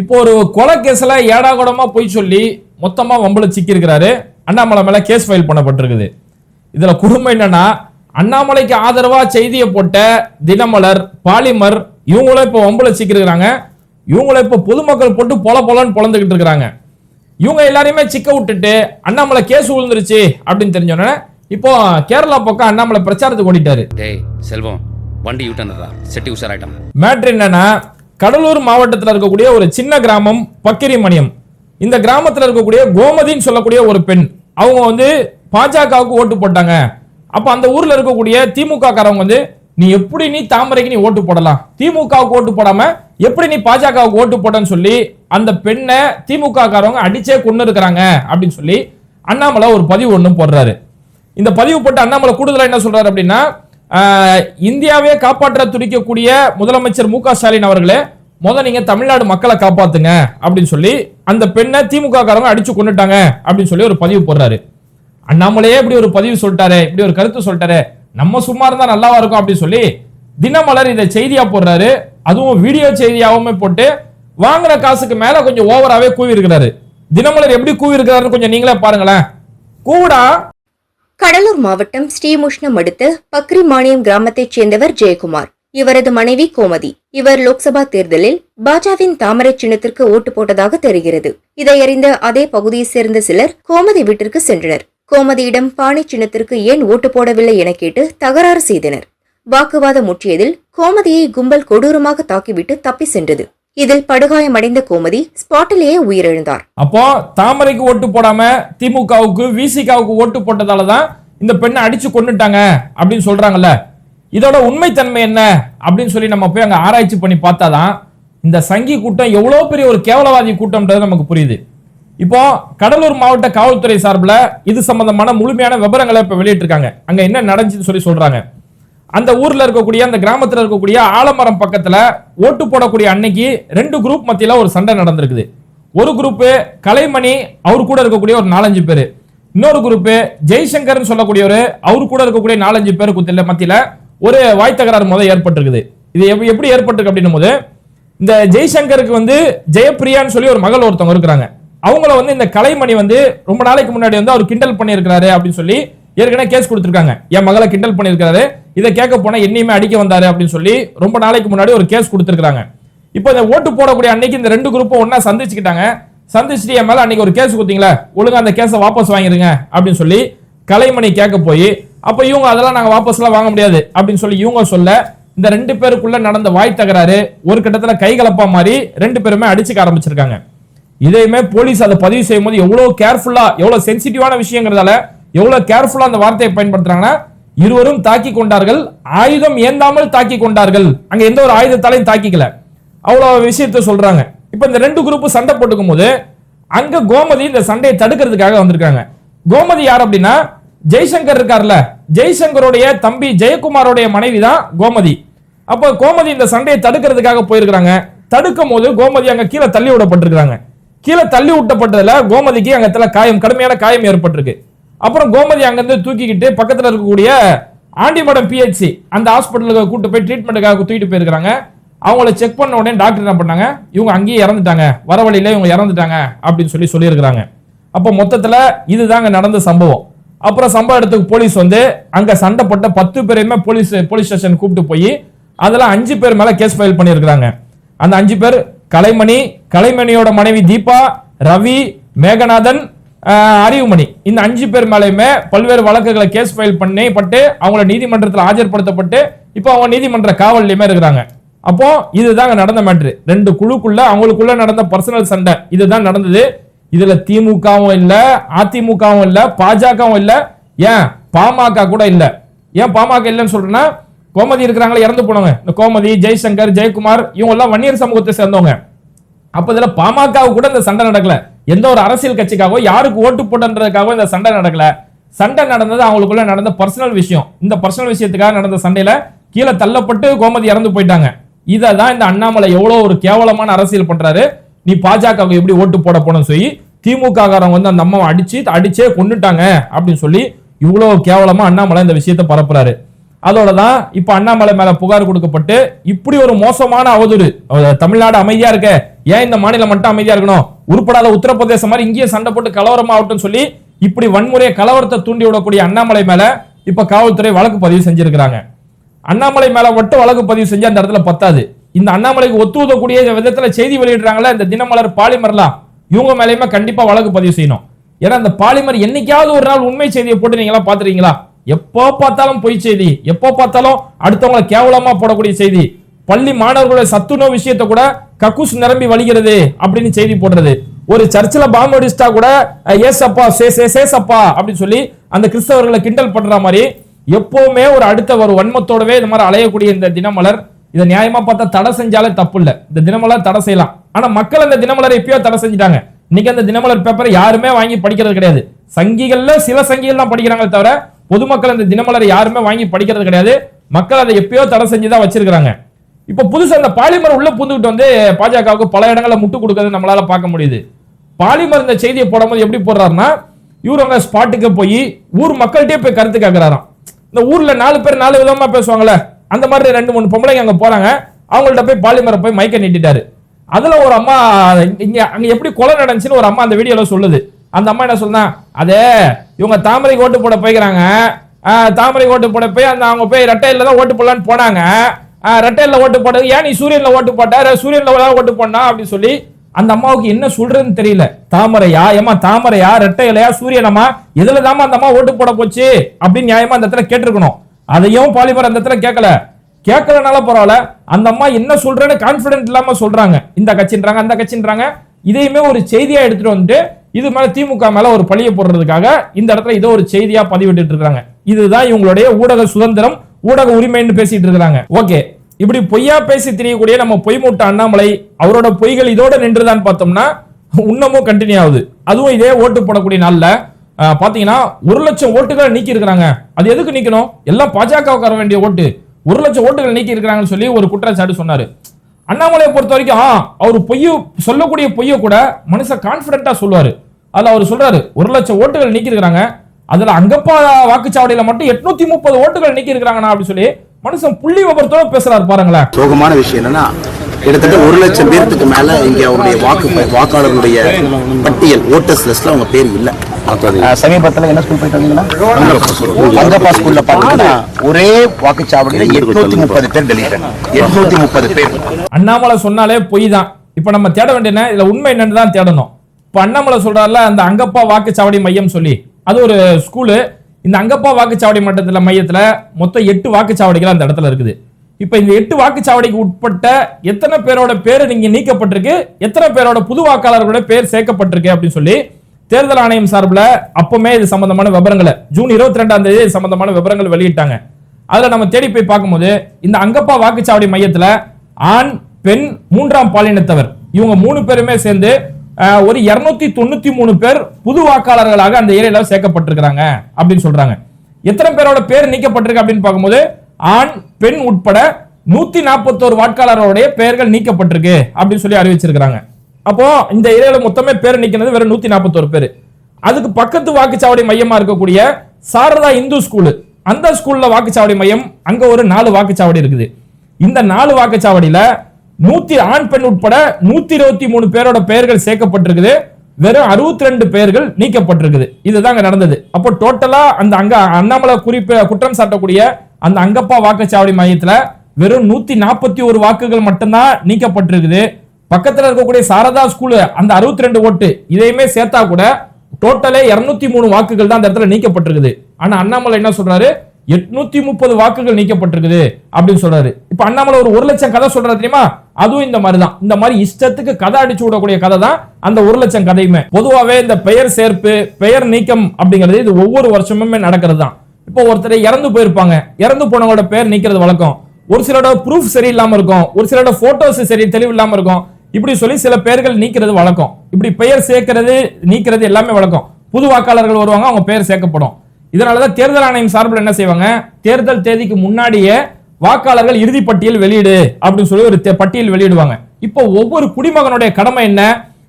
இப்போ ஒரு கொலை கேஸ்ல ஏடாகூடமா பொய் சொல்லி மொத்தமா வம்புல சிக்கியிருக்கிறாரு. அண்ணாமலை மேல கேஸ் ஃபைல் பண்ணப்பட்டிருக்குது. இதுல குடும்பம் என்னன்னா அண்ணாமலைக்கு ஆதரவா செய்தியை போட்ட தினமலர் பாலிமர் இவங்களும் இப்போ வம்புல சிக்கிருக்கிறாங்க இவங்களும் இப்போ பொதுமக்கள் போட்டு பொல பொலன்னு பொழந்துகிட்டு இருக்கிறாங்க இவங்க எல்லாரையுமே சிக்க விட்டுட்டு அண்ணாமலை கேஸ் விழுந்துருச்சு அப்படின்னு தெரிஞ்சோன்னே இப்போ கேரளா பக்கம் அண்ணாமலை பிரச்சாரத்துக்கு ஓடிட்டாரு. செல்வம் வண்டி யூட்டன்டா செட்டி உஷாராயிட்டான். மேட்ரு என்னன்னா கடலூர் மாவட்டத்தில் இருக்கக்கூடிய ஒரு சின்ன கிராமம் பக்கிரிமணியம். இந்த கிராமத்தில் இருக்கக்கூடிய கோமதின்னு சொல்லக்கூடிய ஒரு பெண் அவங்க வந்து பாஜகவுக்கு ஓட்டு போட்டாங்க. அப்போ அந்த ஊரில் இருக்கக்கூடிய திமுக காரவங்க வந்து நீ எப்படி நீ தாமரைக்கு நீ ஓட்டு போடலாம்? திமுகவுக்கு ஓட்டு போடாம எப்படி நீ பாஜகவுக்கு ஓட்டு போட்டன்னு சொல்லி அந்த பெண்ணை திமுக காரவங்க அடிச்சே கொண்டு இருக்கிறாங்க அப்படின்னு சொல்லி அண்ணாமலை ஒரு பதிவு ஒன்று போடுறாரு. இந்த பதிவு போட்டு அண்ணாமலை கூடுதலாக என்ன சொல்றாரு அப்படின்னா இந்தியாவே காப்பாற்ற துடிக்கக்கூடிய முதலமைச்சர் மு க ஸ்டாலின் அவர்களே முதல் நீங்க தமிழ்நாடு மக்களை காப்பாத்துங்க அப்படின்னு சொல்லி அந்த பெண்ணை திமுக காரங்க அடிச்சு கொண்டுட்டாங்க அப்படின்னு சொல்லி ஒரு பதிவு போடுறாரு. அண்ணாமலையே இப்படி ஒரு பதிவு சொல்லிட்டாரு இப்படி ஒரு கருத்து சொல்லிட்டாரு நம்ம சும்மா இருந்தா நல்லாவா இருக்கும் அப்படின்னு சொல்லி தினமலர் இதை செய்தியா போடுறாரு. அதுவும் வீடியோ செய்தியாகவுமே போட்டு வாங்குற காசுக்கு மேல கொஞ்சம் ஓவராகவே கூவி இருக்கிறாரு தினமலர் எப்படி கூவி இருக்கிறாருன்னு கொஞ்சம் நீங்களே பாருங்களேன். கூடா கடலூர் மாவட்டம் ஸ்ரீமுஷ்ணம் அடுத்த பக்ரிமானியம் கிராமத்தைச் சேர்ந்தவர் ஜெயக்குமார். இவரது மனைவி கோமதி. இவர் லோக்சபா தேர்தலில் பாஜவின் தாமரை சின்னத்திற்கு ஓட்டு போட்டதாக தெரிகிறது. இதை அறிந்த அதே பகுதியைச் சேர்ந்த சிலர் கோமதி வீட்டிற்கு சென்றனர். கோமதியிடம் பானை சின்னத்திற்கு ஏன் ஓட்டு போடவில்லை என கேட்டு தகராறு செய்தனர். வாக்குவாதம் முற்றியதில் கோமதியை கும்பல் கொடூரமாக தாக்கிவிட்டு தப்பி சென்றது. இதில் படுகாயமடைந்த கோமதி ஸ்பாட்டிலேயே உயிரிழந்தார். அப்போ தாமரைக்கு ஓட்டு போடாம திமுகவுக்கு விசிகாவுக்கு ஓட்டு போட்டதால தான் இந்த பெண்ணை அடிச்சு கொண்டுட்டாங்க அப்படின்னு சொல்றாங்கல்ல. இதோட உண்மைத்தன்மை என்ன அப்படின்னு சொல்லி நம்ம போய் அங்க ஆராய்ச்சி பண்ணி பார்த்தாதான் இந்த சங்கி கூட்டம் எவ்வளவு பெரிய ஒரு கேவலவாதி கூட்டம்ன்றது நமக்கு புரியுது. இப்போ கடலூர் மாவட்ட காவல்துறை சார்பில் இது சம்பந்தமான முழுமையான விவரங்களை இப்போ வெளியிட்டிருக்காங்க. அங்கே என்ன நடந்துச்சுன்னு சொல்லி சொல்றாங்க. அந்த ஊர்ல இருக்கக்கூடிய அந்த கிராமத்துல இருக்கக்கூடிய ஆலமரம் பக்கத்துல ஓட்டு போடக்கூடிய அன்னைக்கு ரெண்டு குரூப் மத்தியில ஒரு சண்டை நடந்திருக்குது. ஒரு குரூப் கலைமணி அவர் கூட இருக்கக்கூடிய ஒரு நாலஞ்சு பேர். இன்னொரு குரூப் ஜெய்சங்கர்னு சொல்லக்கூடியவர் அவர் கூட இருக்கக்கூடிய நாலஞ்சு பேர் குத்தில மத்தியில ஒரு வாய் தகராறு முதல் ஏற்பட்டிருக்குது. இது எப்படி எப்படி ஏற்பட்டிருக்கு அப்படின்னும் போது இந்த ஜெய்சங்கருக்கு வந்து ஜெயப்பிரியான்னு சொல்லி ஒரு மகள் ஒருத்தவங்க இருக்கிறாங்க. அவங்கள வந்து இந்த கலைமணி வந்து ரொம்ப நாளைக்கு முன்னாடி வந்து அவர் கிண்டல் பண்ணியிருக்கிறாரு அப்படின்னு சொல்லி ஏற்கனவே கேஸ் கொடுத்துருக்காங்க. என் மகளை கிண்டல் பண்ணியிருக்காரு இதை கேட்க போனால் என்னையுமே அடிக்க வந்தாரு அப்படின்னு சொல்லி ரொம்ப நாளைக்கு முன்னாடி ஒரு கேஸ் கொடுத்துருக்காங்க இப்போ இந்த ஓட்டு போடக்கூடிய அன்னைக்கு இந்த ரெண்டு குரூப்பும் ஒன்றா சந்திச்சுக்கிட்டாங்க. சந்திச்சுட்டு என் மேலே அன்னைக்கு ஒரு கேஸ் கொடுத்தீங்களா ஒழுங்காக அந்த கேஸை வாபஸ் வாங்கிருங்க அப்படின்னு சொல்லி கலைமணி கேட்க போய் அப்போ இவங்க அதெல்லாம் நாங்கள் வாபஸ்லாம் வாங்க முடியாது அப்படின்னு சொல்லி இவங்க சொல்ல இந்த ரெண்டு பேருக்குள்ள நடந்த வாய் தகராறு ஒரு கட்டத்துல கைகலப்பா மாதிரி ரெண்டு பேருமே அடிச்சுக்க ஆரம்பிச்சிருக்காங்க. இதையுமே போலீஸ் அதை பதிவு செய்யும் போது எவ்வளோ கேர்ஃபுல்லாக எவ்வளோ சென்சிட்டிவான விஷயங்கிறதால எவ்வளவு கேர்ஃபுல்லா அந்த வார்த்தையை பயன்படுத்துறாங்கன்னா இருவரும் தாக்கி கொண்டார்கள் ஆயுதம் ஏந்தாமல் தாக்கி கொண்டார்கள். அங்க எந்த ஒரு ஆயுதத்தாலையும் தாக்கிக்கல. அவ்வளவு விஷயத்த சொல்றாங்க. இப்ப இந்த ரெண்டு குரூப் சண்டை போட்டுக்கும் போது அங்க கோமதி இந்த சண்டையை தடுக்கிறதுக்காக வந்திருக்காங்க. கோமதி யார் அப்படின்னா ஜெய்சங்கர் இருக்கார்ல. ஜெய்சங்கருடைய தம்பி ஜெயக்குமாரோடைய மனைவி தான் கோமதி. அப்போ கோமதி இந்த சண்டையை தடுக்கிறதுக்காக போயிருக்கிறாங்க. தடுக்கும் போது கோமதி அங்க கீழே தள்ளி விடப்பட்டிருக்காங்க கீழே தள்ளி விட்டப்பட்டதுல கோமதிக்கு அங்கத்துல காயம் கடுமையான காயம் ஏற்பட்டிருக்கு. அப்புறம் கோமதி அங்கிருந்து தூக்கிக்கிட்டு பக்கத்தில் இருக்கக்கூடிய ஆண்டிமடம் பிஹெச்சி அந்த ஹாஸ்பிட்டலுக்கு கூட்டு போய் ட்ரீட்மெண்ட்டுக்காக தூக்கிட்டு போயிருக்காங்க அவங்கள செக் பண்ண உடனே டாக்டர் என்ன பண்ணாங்க? இவங்க அங்கேயே இறந்துட்டாங்க. வர வழியில இவங்க இறந்துட்டாங்க அப்படின்னு சொல்லி சொல்லியிருக்கிறாங்க. அப்போ மொத்தத்தில் இதுதாங்க நடந்த சம்பவம். அப்புறம் சம்பவ இடத்துக்கு போலீஸ் வந்து அங்கே சண்டை போட்ட பத்து பேரையுமே போலீஸ் போலீஸ் ஸ்டேஷன் கூப்பிட்டு போய் அதெல்லாம் அஞ்சு பேர் மேலே கேஸ் ஃபைல் பண்ணியிருக்கிறாங்க. அந்த அஞ்சு பேர் கலைமணி கலைமணியோட மனைவி தீபா ரவி மேகநாதன் அறிவுமணி. இந்த அஞ்சு பேர் மேலேயுமே பல்வேறு வழக்குகளை கேஸ் ஃபைல் பண்ணி பட்டு அவங்கள நீதிமன்றத்தில் ஆஜர்படுத்தப்பட்டு இப்போ அவங்க நீதிமன்ற காவல்லையுமே இருக்கிறாங்க. அப்போ இதுதாங்க நடந்த மேட்ரு. ரெண்டு குழுக்குள்ள அவங்களுக்குள்ள நடந்த பர்சனல் சண்டை. இதுதான் நடந்தது. இதுல திமுகவும் இல்ல அதிமுகவும் இல்ல பாஜகவும் இல்ல ஏன்? பாமக கூட இல்ல. ஏன் பாமக இல்லைன்னு சொல்றேன்னா கோமதி இருக்கிறாங்களே இறந்து போனவங்க. இந்த கோமதி ஜெய்சங்கர் ஜெயக்குமார் இவங்க எல்லாம் வன்னியர் சமூகத்தை சேர்ந்தவங்க. அப்ப இதுல பாமக கூட இந்த சண்டை நடக்கல. எந்த ஒரு அரசியல் கட்சிக்காகவோ யாருக்கு ஓட்டு போட்டன்றதுக்காகவோ இந்த சண்டை நடக்கல. சண்டை நடந்தது அவங்களுக்குள்ள நடந்த பர்சனல் விஷயம். இந்த பர்சனல் விஷயத்துக்காக நடந்த சண்டையில கீழே தள்ளப்பட்டு கோமதி இறந்து போயிட்டாங்க. இதை தான் இந்த அண்ணாமலை எவ்வளோ ஒரு கேவலமான அரசியல் பண்றாரு. நீ பாஜகவுக்கு எப்படி ஓட்டு போட போனோம்னு சொல்லி திமுககாரன் வந்து அந்த அம்மாவை அடிச்சு அடிச்சே கொண்டுட்டாங்க அப்படின்னு சொல்லி இவ்வளோ கேவலமா அண்ணாமலை இந்த விஷயத்த பரப்புறாரு. அதோட தான் இப்போ அண்ணாமலை மேல புகார் கொடுக்கப்பட்டு இப்படி ஒரு மோசமான அவதூறு. தமிழ்நாடு அமைதியா இருக்க. ஏன் இந்த மாநிலம் மட்டும் அமைதியா இருக்கணும்? உருப்படாத உத்தரப்பிரதேசம் மாதிரி இங்கேயே சண்டை போட்டு கலவரம் ஆகட்டும் சொல்லி இப்படி வன்முறையை கலவரத்தை தூண்டி விடக்கூடிய அண்ணாமலை மேல இப்ப காவல்துறை வழக்கு பதிவு செஞ்சிருக்கிறாங்க. அண்ணாமலை மேல மட்டும் வழக்கு பதிவு செஞ்சு அந்த இடத்துல பத்தாது. இந்த அண்ணாமலைக்கு ஒத்து உதக்கூடிய விதத்துல செய்தி வெளியிடுறாங்களா இந்த தினமலர் பாலிமர்லாம் இவங்க மேலயுமே கண்டிப்பா வழக்கு பதிவு செய்யணும். ஏன்னா அந்த பாலிமர் என்னைக்காவது ஒரு நாள் உண்மை செய்தியை போட்டு நீங்களா பாத்துறீங்களா எப்போ பார்த்தாலும் பொய் செய்தி எப்போ பார்த்தாலும் அடுத்தவங்களை கேவலமா போடக்கூடிய செய்தி. பள்ளி மாணவர்களுடைய சத்துணவு விஷயத்தை கூட கக்கூஸ் நிரம்பி வழிகிறது அப்படின்னு செய்தி போடுறது. ஒரு சர்ச்சில் பாம்பு அடிச்சிட்டா கூட அஹ், ஏசப்பா சே சே சேசப்பா அப்படின்னு சொல்லி அந்த கிறிஸ்தவர்களை கிண்டல் பண்ற மாதிரி எப்பவுமே ஒரு அடுத்த ஒரு வன்மத்தோடவே இந்த மாதிரி அலையக்கூடிய இந்த தினமலர் இதை நியாயமா பார்த்தா தடை செஞ்சாலே தப்பு இல்லை இந்த தினமலர் தடை செய்யலாம். ஆனா மக்கள் அந்த தினமலரை எப்பயோ தடை செஞ்சுட்டாங்க. இன்னைக்கு அந்த தினமலர் பேப்பரை யாருமே வாங்கி படிக்கிறது கிடையாது. சங்கிகள்ல சில சங்கிகள் தான் படிக்கிறாங்களே தவிர பொதுமக்கள் அந்த தினமலரை யாருமே வாங்கி படிக்கிறது கிடையாது. மக்கள் அதை எப்பயோ தடை செஞ்சு தான் இப்ப புதுசா அந்த பாலிமர் உள்ள புந்துக்கிட்டு வந்து பாஜகவுக்கு பல இடங்களில் முட்டு கொடுக்கறது நம்மளால பார்க்க முடியுது. பாலிமர் இந்த செய்தியை போடும்போது எப்படி போடுறாருன்னா இவர் அங்க ஸ்பாட்டுக்கு போய் ஊர் மக்கள்கிட்டயே போய் கருத்து கேட்கிறாராம் இந்த ஊர்ல நாலு பேர் நாலு விதமா பேசுவாங்கல்ல அந்த மாதிரி ரெண்டு மூணு பொம்பளைங்க அங்க போறாங்க அவங்கள்ட்ட போய் பாலிமரை போய் மைக்க நீட்டிட்டாரு. அதுல ஒரு அம்மா இங்க அங்க எப்படி கொலை நடந்துச்சுன்னு ஒரு அம்மா அந்த வீடியோல சொல்லுது. அந்த அம்மா என்ன சொன்னா அதே இவங்க தாமரை ஓட்டு போட போய்க்கிறாங்க. தாமரை ஓட்டு போட போய் அந்த அவங்க போய் ரெட்டையில தான் ஓட்டு போடலான்னு போனாங்க. ரெட்டையில ஓட்டு போட்டது. ஏன் நீ சூரியனில் ஓட்டு போட்ட? சூரியனில் ஓட்டு போடா அப்படின்னு சொல்லி அந்த அம்மாவுக்கு என்ன சொல்றதுன்னு தெரியல. தாமரையா? ஏமா தாமரையா? ரெட்டை இலையா சூரியனமா இதுல தாமா அந்த அம்மா ஓட்டு போட போச்சு? அப்படின்னு நியாயமா அந்த இடத்துல கேட்டிருக்கணும். அதையும் பாலிமர் அந்த இடத்துல கேட்கல. கேட்கலனால பரவாயில்ல. அந்த அம்மா என்ன சொல்றேன்னு கான்பிடென்ட் இல்லாம சொல்றாங்க. இந்த கட்சின்றாங்க அந்த கட்சின்றாங்க. இதையுமே ஒரு செய்தியா எடுத்துட்டு வந்துட்டு இது மேல திமுக மேல ஒரு பழிய போடுறதுக்காக இந்த இடத்துல இதோ ஒரு செய்தியா பதிவிட்டு இருக்காங்க. இதுதான் இவங்களுடைய ஊடக சுதந்திரம். ஊடக உரிமைன்னு பேசிட்டு இருக்காங்க ஓகே இப்படி பொய்யா பேசி தெரியக்கூடிய நம்ம பொய் மூட்டை அண்ணாமலை அவரோட பொய்கள் இதோட நின்றுதான் பார்த்தோம்னா இன்னமும் கண்டினியூ ஆகுது. அதுவும் இதே ஓட்டு போடக்கூடிய நாள்ல பார்த்தீங்கன்னா பாத்தீங்கன்னா ஒரு லட்சம் ஓட்டுகளை நீக்கி இருக்கிறாங்க அது எதுக்கு நீக்கணும்? எல்லாம் பாஜகவுக்கு வர வேண்டிய ஓட்டு. ஒரு லட்சம் ஓட்டுகள் நீக்கி இருக்கிறாங்கன்னு சொல்லி ஒரு குற்றச்சாட்டு சொன்னாரு. அண்ணாமலையை பொறுத்த வரைக்கும் ஆ, அவர் பொய்ய சொல்லக்கூடிய பொய்ய கூட மனுஷன் கான்பிடண்டா சொல்லுவாரு. அதுல அவர் சொல்றாரு ஒரு லட்சம் ஓட்டுகள் நீக்கி இருக்கிறாங்க அதுல அங்கப்பா வாக்குச்சாவடியில மட்டும் எட்நூத்தி முப்பது ஓட்டுகள் நீக்கி இருக்கிறாங்கண்ணா அப்படின்னு சொல்லி மனுஷன் புள்ளி விபரத்தோட பேசுறாரு பாருங்களேன். சோகமான விஷயம் என்னன்னா கிட்டத்தட்ட ஒரு லட்சம் பேர்த்துக்கு மேல இங்க அவருடைய வாக்கு வாக்காளர்களுடைய பட்டியல் ஓட்டர்ஸ் லிஸ்ட்ல அவங்க பேர் இல்ல. சமீபத்துல என்ன ஸ்கூல் போயிட்டு வந்தீங்கன்னா? அங்கப்பா ஸ்கூல்ல பாத்தீங்கன்னா ஒரே வாக்குச்சாவடியில எட்நூத்தி முப்பது பேர் டெலிட் எட்நூத்தி முப்பது பேர். அண்ணாமலை சொன்னாலே பொய் தான் இப்ப நம்ம தேட வேண்டிய என்ன இதுல உண்மை என்னன்னு தான் தேடணும். இப்ப அண்ணாமலை சொல்றாருல அந்த அங்கப்பா வாக்குச்சாவடி மையம் சொல்லி. அது ஒரு ஸ்கூலு இந்த அங்கப்பா வாக்குச்சாவடி மட்டத்தில் மையத்தில் மொத்தம் எட்டு வாக்குச்சாவடிகள் அந்த இடத்துல இருக்குது. இப்போ இந்த எட்டு வாக்குச்சாவடிக்கு உட்பட்ட எத்தனை பேரோட பேர் நீங்கள் நீக்கப்பட்டிருக்கு எத்தனை பேரோட புது வாக்காளர்களோட பேர் சேர்க்கப்பட்டிருக்கு அப்படின்னு சொல்லி தேர்தல் ஆணையம் சார்பில் அப்போமே இது சம்பந்தமான விவரங்களை ஜூன் இருபத்தி ரெண்டாம் தேதி இது சம்பந்தமான விவரங்கள் வெளியிட்டாங்க. அதில் நம்ம தேடி போய் பார்க்கும்போது இந்த அங்கப்பா வாக்குச்சாவடி மையத்தில் ஆண் பெண் மூன்றாம் பாலினத்தவர் இவங்க மூணு பேருமே சேர்ந்து ஒரு இருநூத்தி தொண்ணூத்தி மூணு பேர் புது வாக்காளர்களாக அந்த ஏரியாவில் சேர்க்கப்பட்டிருக்கிறாங்க அப்படின்னு சொல்றாங்க. எத்தனை பேரோட பேர் நீக்கப்பட்டிருக்கு அப்படின்னு பார்க்கும்போது ஆண் பெண் உட்பட நூத்தி நாற்பத்தோரு வாக்காளர்களுடைய பெயர்கள் நீக்கப்பட்டிருக்கு அப்படின்னு சொல்லி அறிவிச்சிருக்கிறாங்க. அப்போ இந்த ஏரியாவில் மொத்தமே பேர் நீக்கினது வெறும் நூத்தி நாற்பத்தோரு பேர். அதுக்கு பக்கத்து வாக்குச்சாவடி மையமா இருக்கக்கூடிய சாரதா இந்து ஸ்கூலு. அந்த ஸ்கூல்ல வாக்குச்சாவடி மையம் அங்க ஒரு நாலு வாக்குச்சாவடி இருக்குது. இந்த நாலு வாக்குச்சாவடியில நூத்தி ஆண் பெண் உட்பட நூத்தி இருபத்தி மூணு பேரோட பெயர்கள் சேர்க்கப்பட்டிருக்குது. வெறும் அறுபத்தி ரெண்டு பெயர்கள் நீக்கப்பட்டிருக்குது. இதுதாங்க நடந்தது. அப்போ டோட்டலா அந்த அங்க அண்ணாமலை குறிப்பு குற்றம் சாட்டக்கூடிய அந்த அங்கப்பா வாக்குச்சாவடி மையத்துல வெறும் நூத்தி நாற்பத்தி ஒரு வாக்குகள் மட்டும்தான் நீக்கப்பட்டிருக்குது. பக்கத்துல இருக்கக்கூடிய சாரதா ஸ்கூலு அந்த அறுபத்தி ரெண்டு ஓட்டு இதையுமே சேர்த்தா கூட டோட்டலே 203 மூணு வாக்குகள் தான் அந்த இடத்துல நீக்கப்பட்டிருக்குது. ஆனா அண்ணாமலை என்ன சொல்றாரு? எட்நூத்தி முப்பது வாக்குகள் நீக்கப்பட்டிருக்குது அப்படின்னு சொல்றாரு. இப்ப அண்ணாமலை ஒரு ஒரு லட்சம் கதை சொல்றாரு தெரியுமா? அதுவும் இந்த மாதிரி தான் இந்த மாதிரி இஷ்டத்துக்கு கதை அடிச்சு விடக்கூடிய கதை தான் அந்த ஒரு லட்சம் கதையுமே. பொதுவாகவே இந்த பெயர் சேர்ப்பு பெயர் நீக்கம் அப்படிங்கிறது இது ஒவ்வொரு வருஷமுமே நடக்கிறது தான் இப்போ ஒருத்தர் இறந்து போயிருப்பாங்க. இறந்து போனவங்களோட பெயர் நீக்கிறது வழக்கம். ஒரு சிலரோட ப்ரூஃப் சரியில்லாம இருக்கும். ஒரு சிலரோட போட்டோஸ் சரி தெளிவு இல்லாம இருக்கும். இப்படி சொல்லி சில பெயர்கள் நீக்கிறது வழக்கம். இப்படி பெயர் சேர்க்கிறது நீக்கிறது எல்லாமே வழக்கம். புது வாக்காளர்கள் வருவாங்க அவங்க பெயர் சேர்க்கப்படும். இதனாலதான் தேர்தல் ஆணையம் சார்பில் என்ன செய்வாங்க? தேர்தல் தேதிக்கு முன்னாடியே வாக்காளர்கள் இறுதி பட்டியல் வெளியிடு அப்படின்னு சொல்லி ஒரு பட்டியல் வெளியிடுவாங்க. இப்போ ஒவ்வொரு குடிமகனுடைய கடமை என்ன?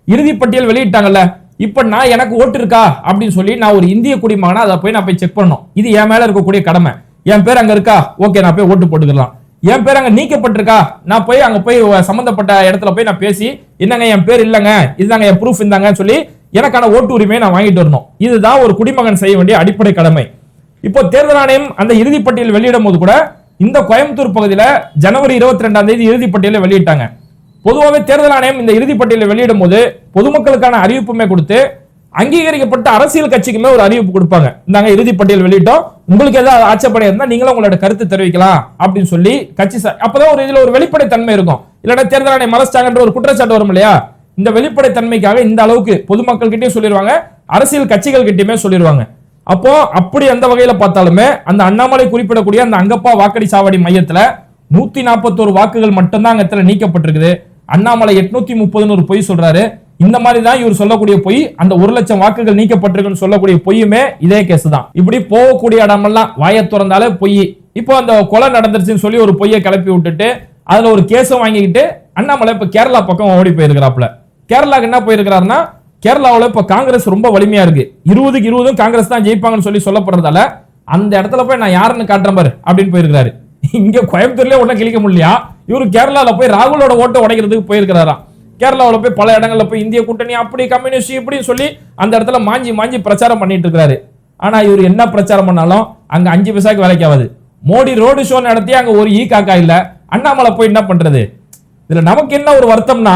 இறுதி பட்டியல் வெளியிட்டாங்கல்ல இப்ப நான் எனக்கு ஓட்டு இருக்கா? அப்படின்னு சொல்லி நான் ஒரு இந்திய குடிமகனா அதை போய் நான் போய் செக் பண்ணணும். இது என் மேல இருக்கக்கூடிய கடமை. என் பேர் அங்க இருக்கா? ஓகே நான் போய் ஓட்டு போட்டுக்கலாம் என் பேர் அங்க நீக்கப்பட்டிருக்கா? நான் போய் அங்க போய் சம்பந்தப்பட்ட இடத்துல போய் நான் பேசி என்னங்க என் பேர் இல்லைங்க? இதுதாங்க என் ப்ரூஃப் இருந்தாங்கன்னு சொல்லி எனக்கான ஓட்டு உரிமையை நான் வாங்கிட்டு வரணும். இதுதான் ஒரு குடிமகன் செய்ய வேண்டிய அடிப்படை கடமை. இப்போ தேர்தல் ஆணையம் அந்த இறுதிப்பட்டியல் வெளியிடும் போது கூட இந்த கோயம்புத்தூர் பகுதியில் ஜனவரி இருபத்தி ரெண்டாம் தேதி இறுதிப்பட்டியலை வெளியிட்டாங்க. பொதுவாகவே தேர்தல் ஆணையம் இந்த இறுதிப்பட்டியலை வெளியிடும் போது பொதுமக்களுக்கான அறிவிப்புமே கொடுத்து அங்கீகரிக்கப்பட்ட அரசியல் கட்சிக்குமே ஒரு அறிவிப்பு கொடுப்பாங்க. இந்தாங்க இறுதிப்பட்டியல் வெளியிட்டோம். உங்களுக்கு ஏதாவது ஆட்சேபனை இருந்தால் நீங்களும் உங்களோட கருத்து தெரிவிக்கலாம் அப்படின்னு சொல்லி கட்சி ச- அப்பதான் ஒரு இதுல ஒரு வெளிப்படை தன்மை இருக்கும். இல்லைன்னா தேர்தல் ஆணையம் மறைச்சிட்டாங்கன்ற ஒரு குற்றச்சாட்டு வரும் இல்லையா? இந்த வெளிப்படை தன்மைக்காக இந்த அளவுக்கு பொதுமக்கள் கிட்டயும் சொல்லிடுவாங்க அரசியல் கட்சிகள் கிட்டயுமே சொல்லிடுவாங்க அப்போ அப்படி அந்த வகையில பார்த்தாலுமே அந்த அண்ணாமலை குறிப்பிடக்கூடிய அந்த அங்கப்பா வாக்கடி சாவடி மையத்துல நூத்தி நாற்பத்தோரு வாக்குகள் மட்டும்தான் அங்க இடத்துல நீக்கப்பட்டிருக்குது. அண்ணாமலை எட்நூத்தி முப்பதுன்னு ஒரு பொய் சொல்றாரு. இந்த மாதிரி தான் இவர் சொல்லக்கூடிய பொய் அந்த ஒரு லட்சம் வாக்குகள் நீக்கப்பட்டிருக்குன்னு சொல்லக்கூடிய பொய்யுமே இதே கேஸ் தான். இப்படி போகக்கூடிய இடமெல்லாம் வாயை திறந்தாலே பொய். இப்போ அந்த கொலை நடந்துருச்சுன்னு சொல்லி ஒரு பொய்யை கிளப்பி விட்டுட்டு அதுல ஒரு கேஸை வாங்கிக்கிட்டு அண்ணாமலை இப்ப கேரளா பக்கம் ஓடி போயிருக்கிறாப்ல கேரளாவுக்கு என்ன போயிருக்கிறாருன்னா கேரளாவில் இப்போ காங்கிரஸ் ரொம்ப வலிமையா இருக்கு. இருபதுக்கு இருபதும் காங்கிரஸ் தான் ஜெயிப்பாங்கன்னு சொல்லி சொல்லப்படுறதால அந்த இடத்துல போய் நான் யாருன்னு காட்டுறேன் பாரு அப்படின்னு போயிருக்காரு இங்க கோயம்புத்தூர்லயே ஒன்றும் கிழிக்க முடியலையா? இவரு கேரளாவில் போய் ராகுலோட ஓட்டை உடைக்கிறதுக்கு போயிருக்கிறாராம் கேரளாவில் போய் பல இடங்களில் போய் இந்திய கூட்டணி அப்படி கம்யூனிஸ்ட் இப்படின்னு சொல்லி அந்த இடத்துல மாஞ்சி மாஞ்சி பிரச்சாரம் பண்ணிட்டு இருக்கிறாரு. ஆனா இவர் என்ன பிரச்சாரம் பண்ணாலும் அங்க அஞ்சு பைசாக்கு வேலைக்கு ஆகாது. மோடி ரோடு ஷோ நடத்தி அங்க ஒரு ஈ காக்கா இல்ல அண்ணாமலை போய் என்ன பண்றது? இதுல நமக்கு என்ன ஒரு வருத்தம்னா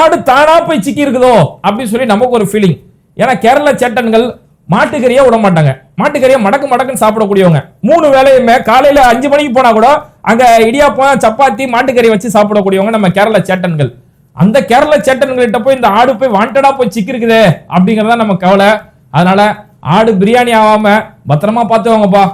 ஆடு தானா போய் சிக்கி இருக்குதோ அப்படின்னு சொல்லி நமக்கு ஒரு ஃபீலிங் ஏன்னா கேரள சேட்டன்கள் மாட்டுக்கறியே விட மாட்டாங்க. மாட்டுக்கறியை மடக்கு மடக்குன்னு சாப்பிடக்கூடியவங்க. மூணு வேலையுமே காலையில அஞ்சு மணிக்கு போனா கூட அங்க இடியாப்பம் சப்பாத்தி மாட்டுக்கறி வச்சு சாப்பிடக்கூடியவங்க நம்ம கேரள சேட்டன்கள். அந்த கேரள சேட்டன்கள்கிட்ட போய் இந்த ஆடு போய் வாண்டடா போய் சிக்கி இருக்குதே அப்படிங்கறதா நம்ம கவலை. அதனால ஆடு பிரியாணி ஆகாம பத்திரமா பார்த்துவாங்கப்பா